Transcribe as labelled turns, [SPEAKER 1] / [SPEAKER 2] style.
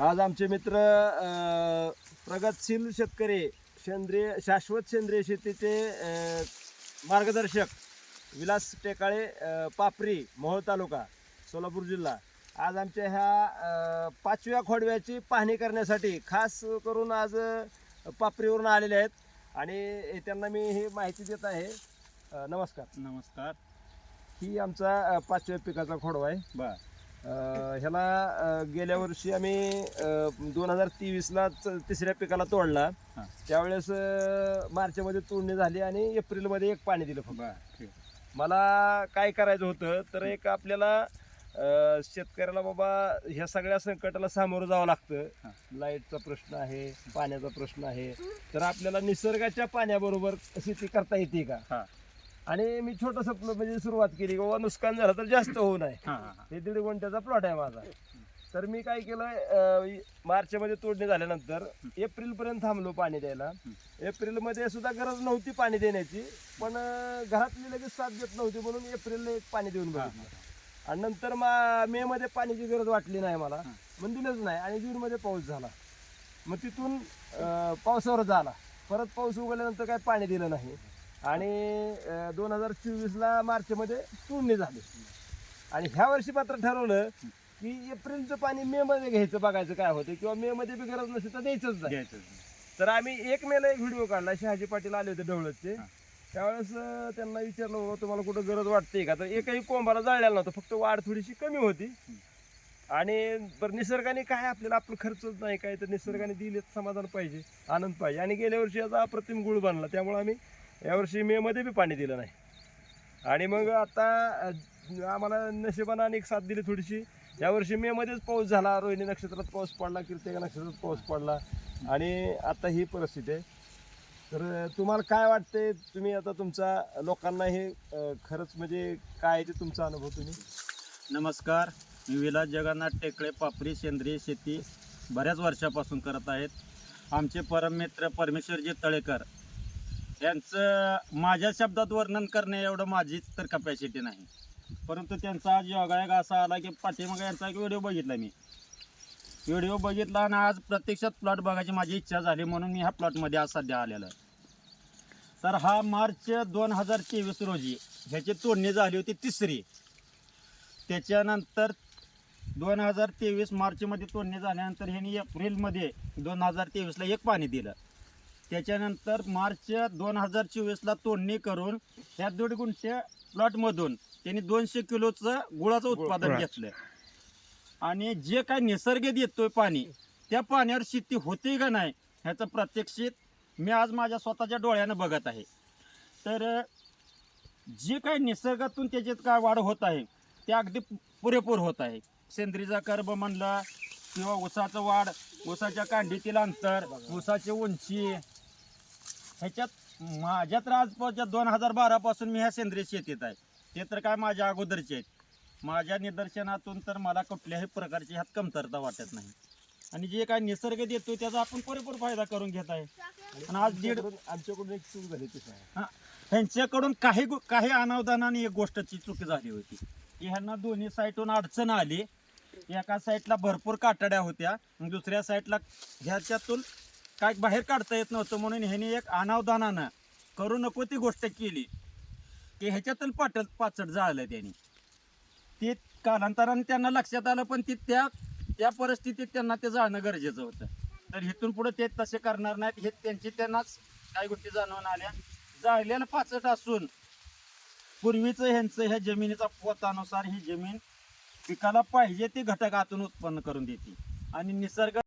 [SPEAKER 1] आज आमचे मित्र अ, प्रगतशील शेतकरी सेंद्रिय शाश्वत सेंद्रिय शेतीचे अ, मार्गदर्शक विलास टेकाळे अ, पापरी मोहोळ तालुका सोलापूर जिल्हा. आज आमच्या ह्या अ, पाचव्या खोडव्याची पाहणी करण्यासाठी खास करून आज अ, पापरीवरून आलेले आहेत. आणि त्यांना मी ही माहिती देत आहे. अ, नमस्कार.
[SPEAKER 2] नमस्कार.
[SPEAKER 1] ही आमचा अ, पाचव्या पिकाचा खोडवा आहे.
[SPEAKER 2] बर.
[SPEAKER 1] ह्याला गेल्या वर्षी आम्ही दोन हजार तेवीसला तिसऱ्या पिकाला तोडला. त्यावेळेस मार्चमध्ये तोडणी झाली आणि एप्रिलमध्ये एक पाणी दिलं फक्त. मला काय करायचं होतं तर एक आपल्याला शेतकऱ्याला बाबा ह्या सगळ्या संकटाला सामोरं जावं. लागतं. लाईटचा प्रश्न आहे पाण्याचा प्रश्न आहे. तर आपल्याला निसर्गाच्या पाण्याबरोबर शेती करता येते का?
[SPEAKER 2] हा.
[SPEAKER 1] आणि मी छोटंसं म्हणजे सुरुवात केली बाबा नुकसान झालं तर जास्त होऊ नये.
[SPEAKER 2] हा
[SPEAKER 1] दीड गुंठ्याचा प्लॉट आहे माझा. तर मी काय केलं मार्चमध्ये तोडणी झाल्यानंतर एप्रिल पर्यंत थांबलो पाणी द्यायला. एप्रिलमध्ये सुद्धा गरज नव्हती पाणी देण्याची पण घरातली लगेच साथ देत नव्हती म्हणून एप्रिलला एक पाणी देऊन बघितलं. आणि नंतर मा मे मध्ये पाण्याची गरज वाटली नाही मला. मग दिलंच नाही आणि जून मध्ये पाऊस झाला. मग तिथून पावसावर झाला. परत पाऊस उघडल्यानंतर काय पाणी दिलं नाही. आणि दोन हजार चोवीसला मार्चमध्ये तोडणी झाली. आणि ह्या वर्षी मात्र ठरवलं की एप्रिलचं पाणी मे मध्ये घ्यायचं बघायचं काय होतं किंवा मे मध्ये बी गरज नसेल तर द्यायचंच नाही. तर आम्ही एक मेला एक व्हिडिओ काढला. शहाजी पाटील आले होते ढवळतचे.
[SPEAKER 2] हा.
[SPEAKER 1] त्यावेळेस त्यांना विचारलं बाबा तुम्हाला कुठं गरज वाटते का? तर एकही कोंबाला जाळलेला नव्हतं. फक्त वाढ थोडीशी कमी होती. आणि बरं निसर्गाने काय आपल्याला आपलं खर्चच नाही काय तर निसर्गाने दिले समाधान पाहिजे आनंद पाहिजे. आणि गेल्या वर्षी याचा अप्रतिम गुळ बनला. त्यामुळे आम्ही यावर्षी मे मध्ये बी पाणी दिलं नाही. आणि मग आता आम्हाला नशिबानं आणि एक साथ दिली थोडीशी. यावर्षी मे मध्येच पाऊस झाला रोहिणी नक्षत्रात पाऊस पडला कीर्तिका नक्षत्रात पाऊस पडला. आणि आता ही परिस्थिती आहे. तर तुम्हाला काय वाटते तुम्ही आता तुमचा लोकांना हे खरंच म्हणजे काय आहे ते तुमचा अनुभव तुम्ही?
[SPEAKER 2] नमस्कार. मी विलास जगन्नाथ टेकळे पापरी सेंद्रिय शेती बऱ्याच वर्षापासून करत आहेत. आमचे परममित्र परमेश्वरजी तळेकर यांचं माझ्या शब्दात वर्णन करणे एवढं माझीच तर कपॅसिटी नाही. परंतु त्यांचा आज योगायोग असा आला की पाठीमागे यांचा एक व्हिडिओ बघितला मी. व्हिडिओ बघितला आणि आज प्रत्यक्षात प्लॉट बघायची माझी इच्छा झाली म्हणून मी ह्या प्लॉटमध्ये आज सध्या आलेलो आहे. तर हा मार्च दोन हजार तेवीस रोजी ह्याची तोडणी झाली होती तिसरी. त्याच्यानंतर दोन हजार तेवीस मार्चमध्ये तोडणी झाल्यानंतर ह्यांनी एप्रिलमध्ये दोन हजार तेवीसला एक पाणी दिलं. त्याच्यानंतर मार्च दोन हजार चोवीसला तोडणी करून ह्या दीड गुंठे प्लॉटमधून त्यांनी दोनशे किलोचं गुळाचं उत्पादन. घेतलं. आणि जे काय निसर्ग देतोय पाणी त्या पाण्यावर शेती होते का नाही ह्याचं प्रत्यक्षित मी आज माझ्या स्वतःच्या डोळ्यानं बघत आहे. तर जे काय निसर्गातून त्याच्यात काय वाढ होत आहे ते अगदी पुरेपूर होत आहे. सेंद्रीचा कर्ब म्हणला किंवा ऊसाचं वाढ ऊसाच्या कांडीतील अंतर ऊसाची उंची ह्याच्यात माझ्या तर आजपासून दोन हजार बारापासून मी ह्या सेंद्रिय शेतीत आहे. ते तर काय माझ्या अगोदरचे आहेत. माझ्या निदर्शनातून तर मला कुठल्याही प्रकारची ह्यात कमतरता वाटत नाही. आणि जे काय निसर्ग देतो त्याचा आपण पुरेपूर फायदा करून घेत आहे. आणि आज दीड
[SPEAKER 1] आमच्याकडून एक चूक झाली ती
[SPEAKER 2] हा, ह्यांच्याकडून काही काही अनावधानाने एक गोष्टची चूक झाली होती. की ह्यांना दोन्ही साईडून अडचण आली. एका साईडला भरपूर कातड्या होत्या. दुसऱ्या साईडला ह्याच्यातून काय बाहेर काढता येत नव्हतं म्हणून ह्याने एक अनावधानानं करू नको ती गोष्ट केली. की ह्याच्यातून पाट पाचट जाळलं त्यांनी. ते कालांतराने त्यांना लक्षात आलं पण ती त्या त्या परिस्थितीत त्यांना ते जाणं गरजेचं होतं. तर इथून पुढे ते तसे करणार नाहीत हे त्यांची त्यांनाच काही गोष्टी जाणवून आल्या. जाळलेलं पाचट असून पूर्वीचं ह्यांचं ह्या जमिनीचा पोतानुसार ही जमीन पिकाला पाहिजे ते घटक आतून उत्पन्न करून देते. आणि निसर्ग